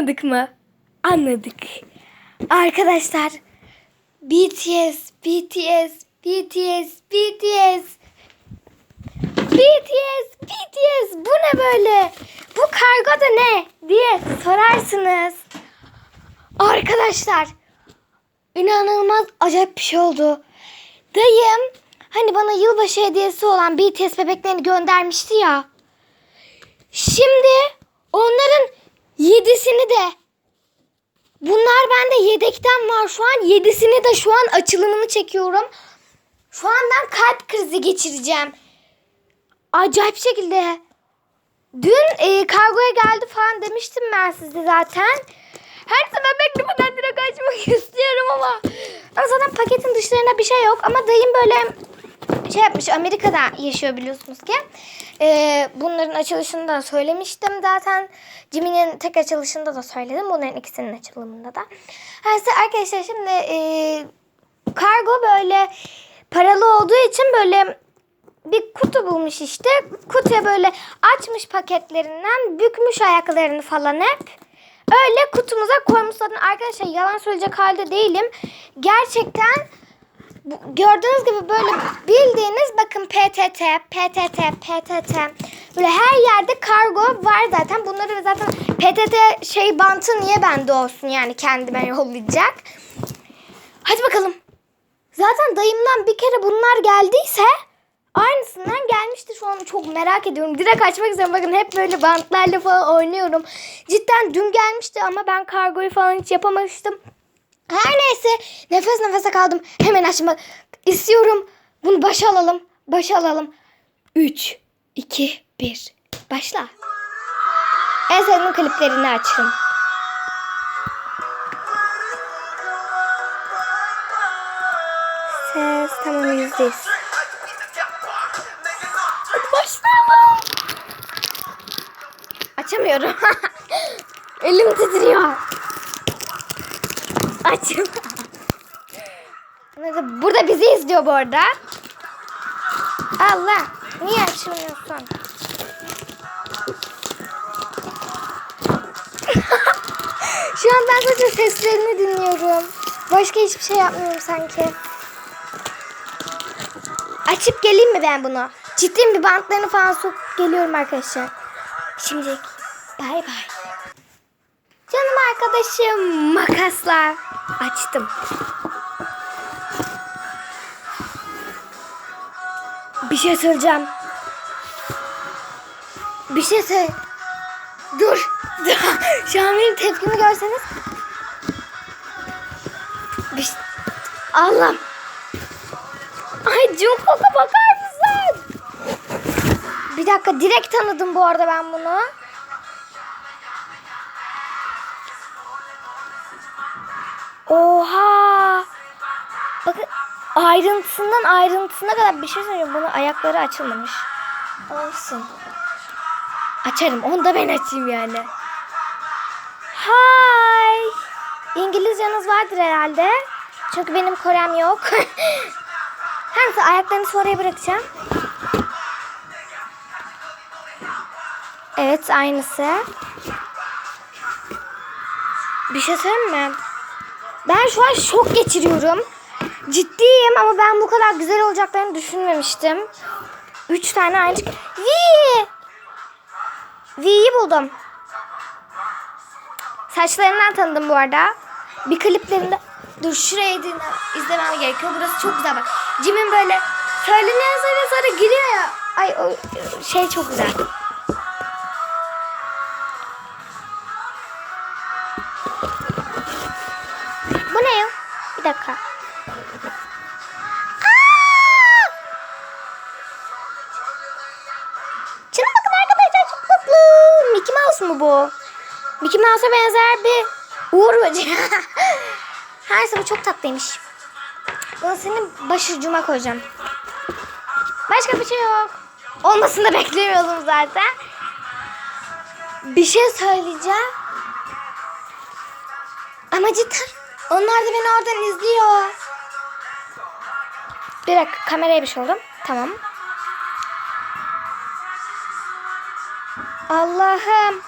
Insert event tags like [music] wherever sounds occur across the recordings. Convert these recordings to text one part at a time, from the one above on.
Anladık mı? Anladık. Arkadaşlar BTS, BTS, BTS, BTS. BTS, BTS bu ne böyle? Bu kargo da ne diye sorarsınız. Arkadaşlar inanılmaz acayip bir şey oldu. Dayım hani bana yılbaşı hediyesi olan BTS bebeklerini göndermişti ya. Şimdi onların yedisini de bunlar bende yedekten var şu an yedisini de şu an açılımını çekiyorum. Şu an ben kalp krizi geçireceğim. Acayip şekilde. Dün e, kargoya geldi falan demiştim ben size zaten. Her sefer beklemeden direkt açmak istiyorum ama. Ama zaten paketin dışlarında bir şey yok. Ama dayım böyle şey yapmış Amerika'da yaşıyor biliyorsunuz ki. Ee, bunların açılışını da söylemiştim zaten. Jimmy'nin tek açılışında da söyledim. Bunların ikisinin açılımında da. Neyse arkadaşlar şimdi e, kargo böyle paralı olduğu için böyle bir kutu bulmuş işte. Kutuya böyle açmış paketlerinden bükmüş ayaklarını falan hep. Öyle kutumuza koymuş zaten arkadaşlar yalan söyleyecek halde değilim. Gerçekten gördüğünüz gibi böyle bildiğiniz bakın PTT, PTT, PTT. Böyle her yerde kargo var zaten. Bunları zaten PTT şey bantı niye bende olsun yani kendime yollayacak. Hadi bakalım. Zaten dayımdan bir kere bunlar geldiyse aynısından gelmişti şu an çok merak ediyorum. Direkt açmak istiyorum. Bakın hep böyle bantlarla falan oynuyorum. Cidden dün gelmişti ama ben kargoyu falan hiç yapamamıştım. Her neyse nefes nefese kaldım. Hemen açmak istiyorum. Bunu başa alalım. Başa alalım. 3, 2, 1. Başla. En sevdiğim kliplerini açtım. Ses tamam yüzdeyiz. Başlayalım. Açamıyorum. [laughs] Elim titriyor. Neyse, Burada bizi izliyor bu arada. Allah. Niye açmıyorsun? [laughs] Şu an ben sadece seslerini dinliyorum. Başka hiçbir şey yapmıyorum sanki. Açıp geleyim mi ben bunu? Ciddiyim bir bantlarını falan sokup geliyorum arkadaşlar. Şimdilik bay bay. Canım arkadaşım makasla açtım. Bir şey söyleyeceğim. Bir şey söyle. Dur. [laughs] Şu an benim tepkimi görseniz. Bir şey... Allah'ım. Ay Jungkook'a bakar mısın? Bir dakika direkt tanıdım bu arada ben bunu. Oha. Bakın ayrıntısından ayrıntısına kadar bir şey söyleyeyim. Bunun ayakları açılmamış. Olsun. Açarım. Onu da ben açayım yani. Hi. İngilizceniz vardır herhalde. Çünkü benim Korem yok. [laughs] Her ayaklarını sonraya bırakacağım. Evet aynısı. Bir şey söyleyeyim mi? Ben şu an şok geçiriyorum. Ciddiyim ama ben bu kadar güzel olacaklarını düşünmemiştim. Üç tane aynı. V. V'yi buldum. Saçlarından tanıdım bu arada. Bir kliplerinde dur şurayı dinle, izlemem gerekiyor. Burası çok güzel bak. Jim'in böyle söyleniyor sonra sonra giriyor ya. Ay o şey çok güzel. Bir dakika. Şuna bakın arkadaşlar çok tatlı. Mickey Mouse mu bu? Mickey Mouse'a benzer bir Uğur böceği. [laughs] Her bu çok tatlıymış. Bunu senin başucuma koyacağım. Başka bir şey yok. Olmasını da beklemiyordum zaten. Bir şey söyleyeceğim. Ama cidden onlar da beni oradan izliyor. Bir dakika kameraya bir şey oldu. Tamam. Allah'ım.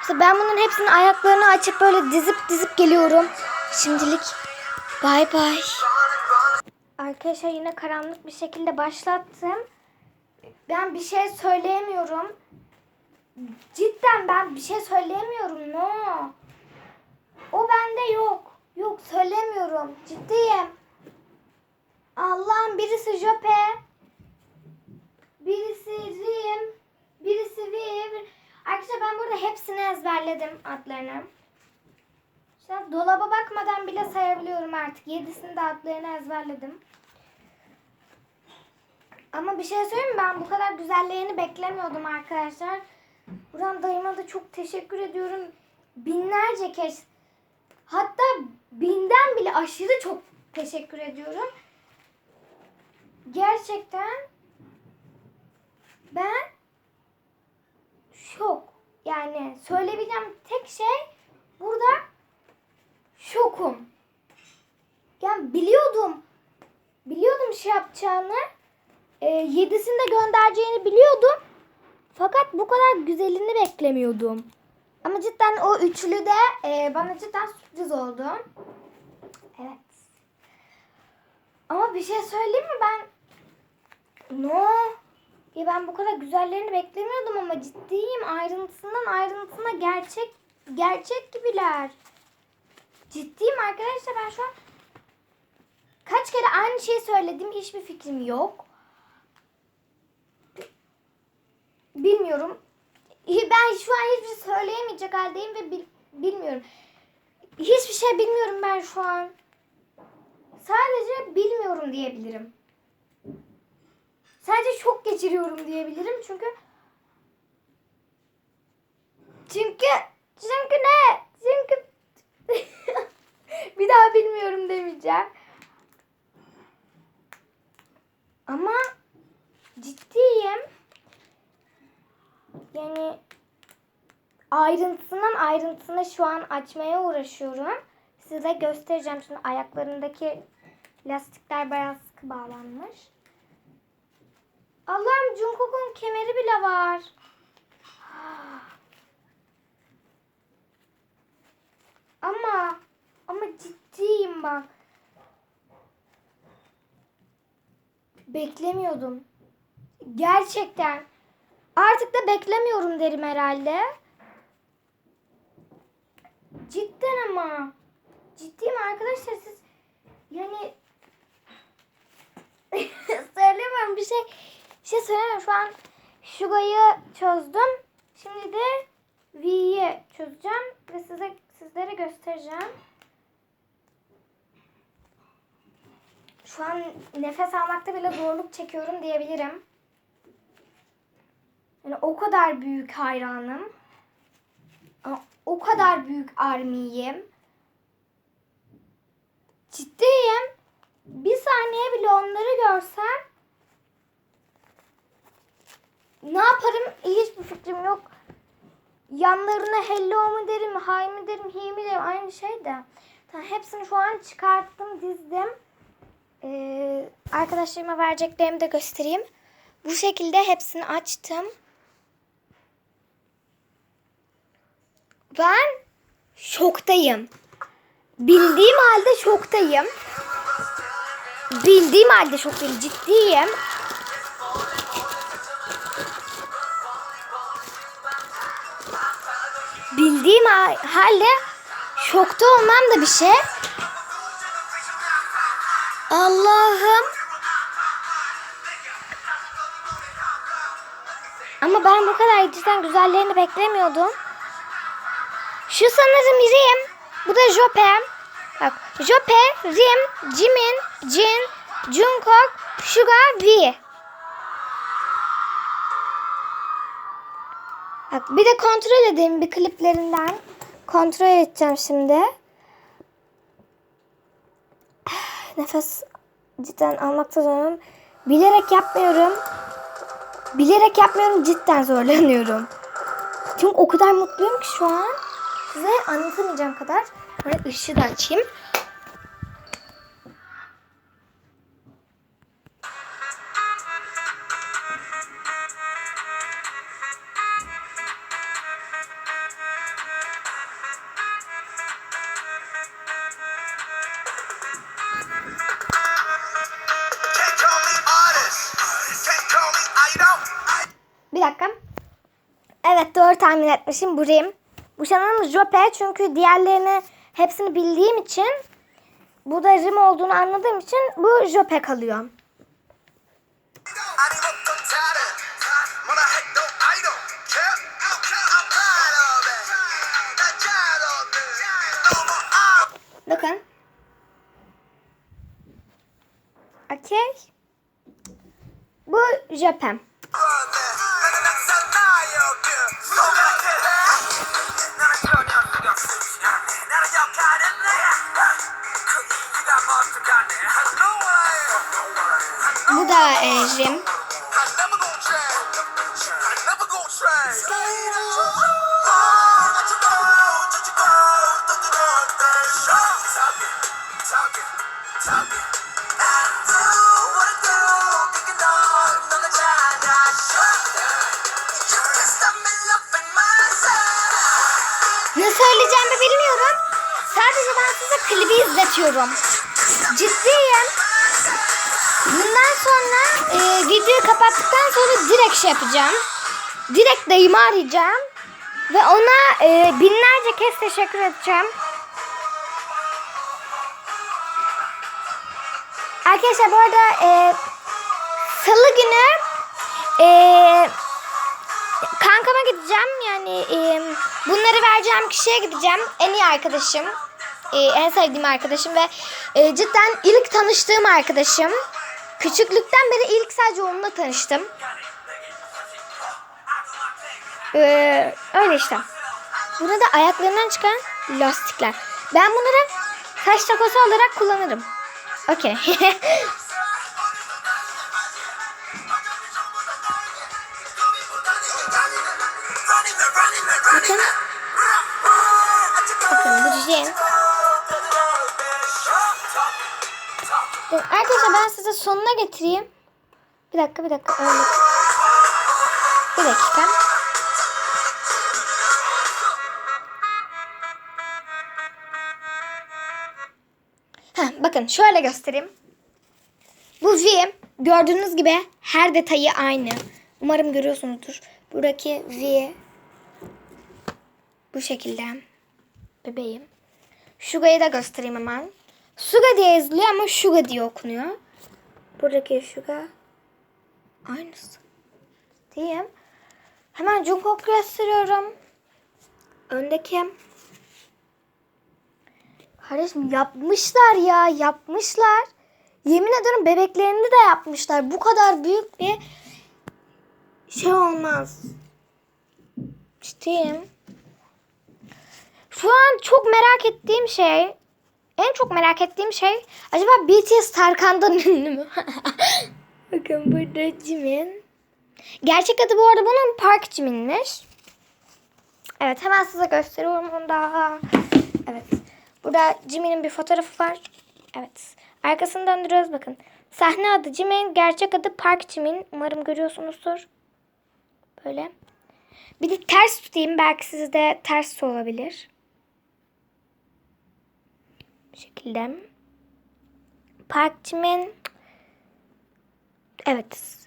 İşte ben bunun hepsinin ayaklarını açıp böyle dizip dizip geliyorum. Şimdilik bay bay. Arkadaşlar yine karanlık bir şekilde başlattım. Ben bir şey söyleyemiyorum. Cidden ben bir şey söyleyemiyorum. No. O bende yok. Yok söylemiyorum. Ciddiyim. Allah'ım birisi Jope. Birisi Rim. Birisi V. bir- Arkadaşlar ben burada hepsini ezberledim adlarını. İşte dolaba bakmadan bile sayabiliyorum artık. Yedisini de adlarını ezberledim. Ama bir şey söyleyeyim mi? Ben bu kadar güzellerini beklemiyordum arkadaşlar. Buradan dayıma da çok teşekkür ediyorum. Binlerce kez hatta binden bile aşırı çok teşekkür ediyorum. Gerçekten ben şok. Yani söyleyebileceğim tek şey burada şokum. Yani biliyordum. Biliyordum şey yapacağını. E, yedisini de göndereceğini biliyordum. Fakat bu kadar güzelini beklemiyordum. Ama cidden o üçlü de e, bana cidden sürpriz oldu. Evet. Ama bir şey söyleyeyim mi ben? No. Ya ben bu kadar güzellerini beklemiyordum ama ciddiyim. Ayrıntısından ayrıntısına gerçek gerçek gibiler. Ciddiyim arkadaşlar ben şu an kaç kere aynı şeyi söyledim. Hiçbir fikrim yok. Bilmiyorum. Ben şu an hiçbir şey söyleyemeyecek haldeyim ve bil- bilmiyorum. Hiçbir şey bilmiyorum ben şu an. Sadece bilmiyorum diyebilirim. Sadece şok geçiriyorum diyebilirim çünkü çünkü çünkü ne? Çünkü [laughs] bir daha bilmiyorum demeyeceğim. Ama ciddiyim. Yani ayrıntısından ayrıntısına şu an açmaya uğraşıyorum. Size göstereceğim. Şimdi ayaklarındaki lastikler bayağı sıkı bağlanmış. Allah'ım Jungkook'un kemeri bile var. Ama ama ciddiyim bak. Beklemiyordum. Gerçekten. Artık da beklemiyorum derim herhalde. Cidden ama. Ciddiyim arkadaşlar siz yani [laughs] söylemiyorum bir şey bir şey söylemiyorum. Şu an Şuga'yı çözdüm. Şimdi de V'yi çözeceğim ve size sizlere göstereceğim. Şu an nefes almakta bile zorluk çekiyorum diyebilirim. Yani o kadar büyük hayranım. O kadar büyük armiyim. Ciddiyim. Bir saniye bile onları görsem ne yaparım hiçbir fikrim yok. Yanlarına hello mu derim, hay mı derim, hi mi derim aynı şey de. Tamam, hepsini şu an çıkarttım, dizdim. Ee, arkadaşlarıma vereceklerimi de göstereyim. Bu şekilde hepsini açtım. Ben şoktayım. Bildiğim halde şoktayım. Bildiğim halde şoktayım. Ciddiyim. Bildiğim ha- halde şokta olmam da bir şey. Allah'ım. Ama ben bu kadar cidden güzellerini beklemiyordum. Şu sanırım Rim. Bu da Jope. Bak Jope, Rim, Jimin, Jin, Jungkook, Suga, V. Bak bir de kontrol edeyim bir kliplerinden. Kontrol edeceğim şimdi. [sighs] Nefes cidden almakta zorlanıyorum. Bilerek yapmıyorum. Bilerek yapmıyorum cidden zorlanıyorum. Çünkü o kadar mutluyum ki şu an size anlatamayacağım kadar. Böyle ışığı da açayım. Bir dakika. Evet doğru tahmin etmişim. Burayım. Bu sanırım Jope çünkü diğerlerini hepsini bildiğim için bu da Rim olduğunu anladığım için bu Jope kalıyor. Bakın. Okey. Bu Japem. Ne söyleyeceğimi bilmiyorum. Sadece ben size klibi izletiyorum. Ciddiyim. Bundan sonra e, videoyu kapattıktan sonra direkt şey yapacağım. Direkt dayımı arayacağım. Ve ona e, binlerce kez teşekkür edeceğim. Arkadaşlar bu arada e, salı günü e, kankama gideceğim. Yani e, bunları vereceğim kişiye gideceğim. En iyi arkadaşım. e, en sevdiğim arkadaşım ve e, cidden ilk tanıştığım arkadaşım. Küçüklükten beri ilk sadece onunla tanıştım. Ee, öyle işte. Burada da ayaklarından çıkan lastikler. Ben bunları saç takosu olarak kullanırım. Okey. [laughs] Dur, Arkadaşlar ben size sonuna getireyim. Bir dakika bir dakika. Öyle. Bir dakika. Heh, bakın şöyle göstereyim. Bu V gördüğünüz gibi her detayı aynı. Umarım görüyorsunuzdur. Buradaki V bu şekilde. Bebeğim. Shuga'yı da göstereyim hemen. Suga diye yazılıyor ama Suga diye okunuyor. Buradaki Suga aynısı. Diyeyim. Hemen Jungkook gösteriyorum. Öndeki Kardeşim yapmışlar ya yapmışlar. Yemin ederim bebeklerini de yapmışlar. Bu kadar büyük bir şey olmaz. Ciddiyim. Şu an çok merak ettiğim şey en çok merak ettiğim şey acaba BTS Tarkan'dan ünlü [laughs] mü? Bakın burada Jimin. Gerçek adı bu arada bunun Park Jimin'miş. Evet hemen size gösteriyorum onu da. Evet. Burada Jimin'in bir fotoğrafı var. Evet. Arkasını döndürüyoruz bakın. Sahne adı Jimin, gerçek adı Park Jimin. Umarım görüyorsunuzdur. Böyle. Bir de ters tutayım. Belki sizde ters olabilir. Bu şekilde. Park Jimin. Evet.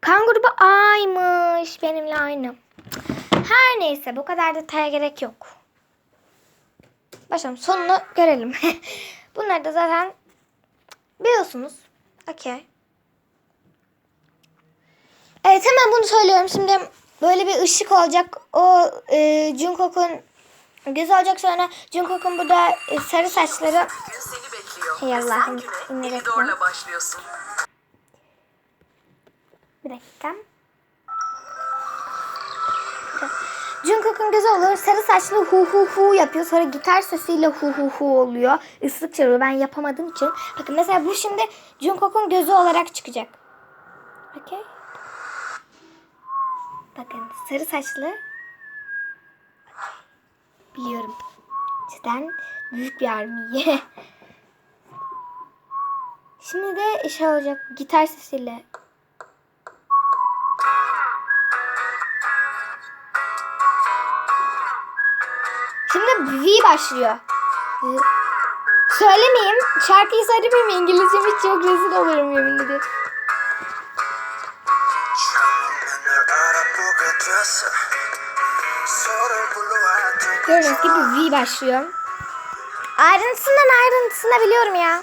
Kan grubu A'ymış. Benimle aynı. Her neyse bu kadar detaya gerek yok. Başlayalım. Sonunu görelim. [laughs] Bunları da zaten biliyorsunuz. Okey. Evet hemen bunu söylüyorum. Şimdi böyle bir ışık olacak. O e, Jungkook'un gözü olacak sonra Jungkook'un burada e, sarı saçları. Ve Allah'ım. Elidor'la başlıyorsun. Bir dakika. Jungkook'un gözü olur. Sarı saçlı hu hu hu yapıyor. Sonra gitar sesiyle hu hu hu oluyor. Islık çalıyor. Ben yapamadığım için. Bakın mesela bu şimdi Jungkook'un gözü olarak çıkacak. Okey. Bakın sarı saçlı. Biliyorum. Cidden büyük bir armiye. [laughs] Şimdi de şey olacak. Gitar sesiyle Şimdi V başlıyor. Söylemeyeyim. Şarkıyı söylemeyeyim. İngilizcem hiç çok rezil olurum yemin ederim. Gördüğünüz gibi V başlıyor. Ayrıntısından ayrıntısına biliyorum ya.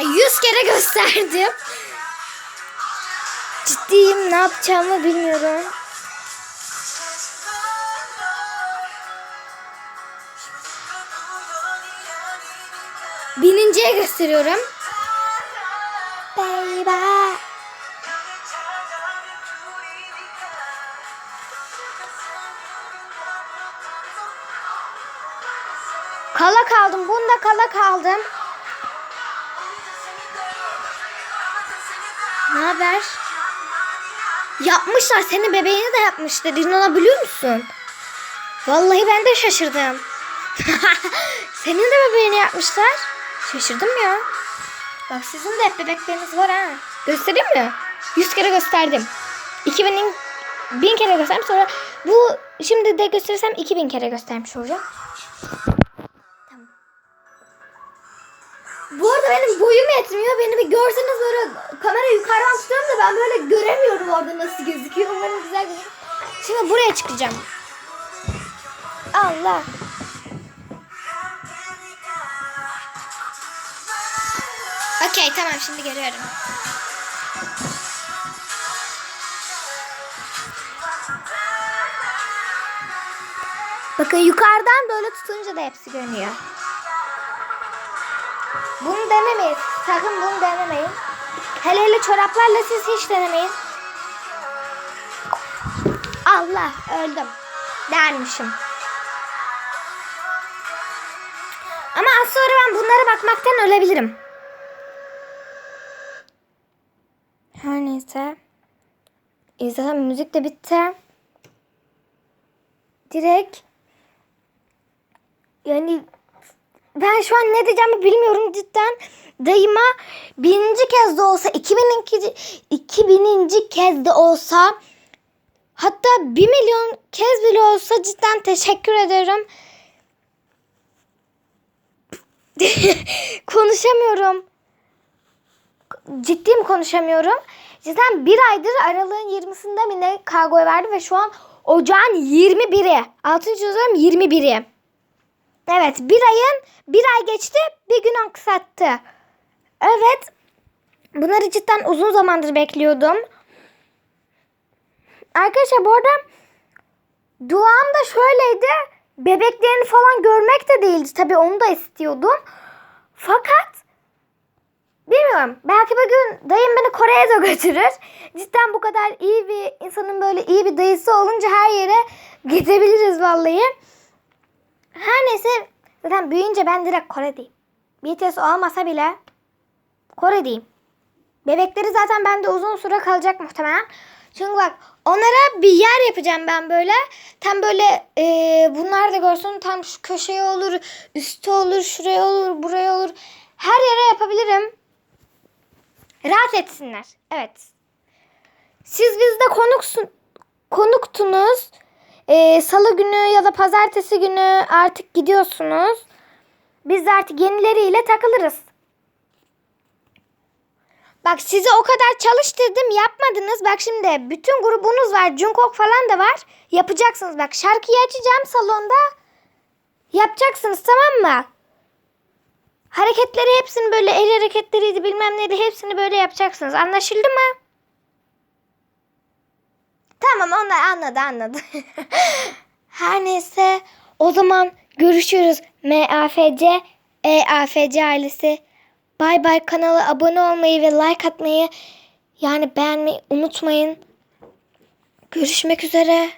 Yüz kere gösterdim. Ciddiyim ne yapacağımı bilmiyorum. Bininciye gösteriyorum. Baby. Kala kaldım. Bunda kala kaldım. Haber? Yapmışlar. Senin bebeğini de yapmışlar. İnanabiliyor musun? Vallahi ben de şaşırdım. [laughs] Senin de bebeğini yapmışlar. Şaşırdım ya. Bak sizin de hep bebekleriniz var ha. Göstereyim mi? 100 kere gösterdim. 2000 bin kere gösterdim sonra bu şimdi de gösterirsem 2000 kere göstermiş olacağım. Boyum yetmiyor. Beni bir görseniz böyle kamera yukarıdan tutuyorum da ben böyle göremiyorum orada nasıl gözüküyor. Umarım güzel gözüküyor. Şimdi buraya çıkacağım. Allah. Okey tamam şimdi görüyorum. Bakın yukarıdan böyle tutunca da hepsi görünüyor. Bunu denemeyin. Sakın bunu denemeyin. Hele hele çoraplarla siz hiç denemeyin. Allah öldüm. Dermişim. Ama az sonra ben bunlara bakmaktan ölebilirim. Her neyse. E zaten müzik de bitti. Direkt yani ben şu an ne diyeceğimi bilmiyorum cidden. Dayıma bininci kez de olsa 2002, 2000. kez de olsa hatta bir milyon kez bile olsa cidden teşekkür ederim. [laughs] konuşamıyorum. Ciddiyim konuşamıyorum. Cidden bir aydır aralığın 20'sinde mi ne kargoya verdi ve şu an ocağın 21'i. Altıncı yazıyorum 21'i. Evet bir ayın bir ay geçti bir gün aksattı. Evet bunları cidden uzun zamandır bekliyordum. Arkadaşlar bu arada duam da şöyleydi. Bebeklerini falan görmek de değildi. Tabii onu da istiyordum. Fakat bilmiyorum. Belki bir gün dayım beni Kore'ye de götürür. Cidden bu kadar iyi bir insanın böyle iyi bir dayısı olunca her yere gidebiliriz vallahi. Her neyse zaten büyüyünce ben direkt Kore'deyim. BTS olmasa bile Kore'deyim. Bebekleri zaten bende uzun süre kalacak muhtemelen. Çünkü bak onlara bir yer yapacağım ben böyle. Tam böyle e, bunlar da görsün. Tam şu köşeye olur, üstte olur, şuraya olur, buraya olur. Her yere yapabilirim. Rahat etsinler. Evet. Siz bizde konuksun, konuktunuz e, salı günü ya da pazartesi günü artık gidiyorsunuz. Biz de artık yenileriyle takılırız. Bak sizi o kadar çalıştırdım yapmadınız. Bak şimdi bütün grubunuz var. Jungkook falan da var. Yapacaksınız. Bak şarkıyı açacağım salonda. Yapacaksınız tamam mı? Hareketleri hepsini böyle el hareketleriydi bilmem neydi hepsini böyle yapacaksınız. Anlaşıldı mı? Tamam onlar anladı anladı. [laughs] Her neyse o zaman görüşürüz. MAFC, EAFC ailesi. Bay bay kanala abone olmayı ve like atmayı yani beğenmeyi unutmayın. Görüşmek üzere.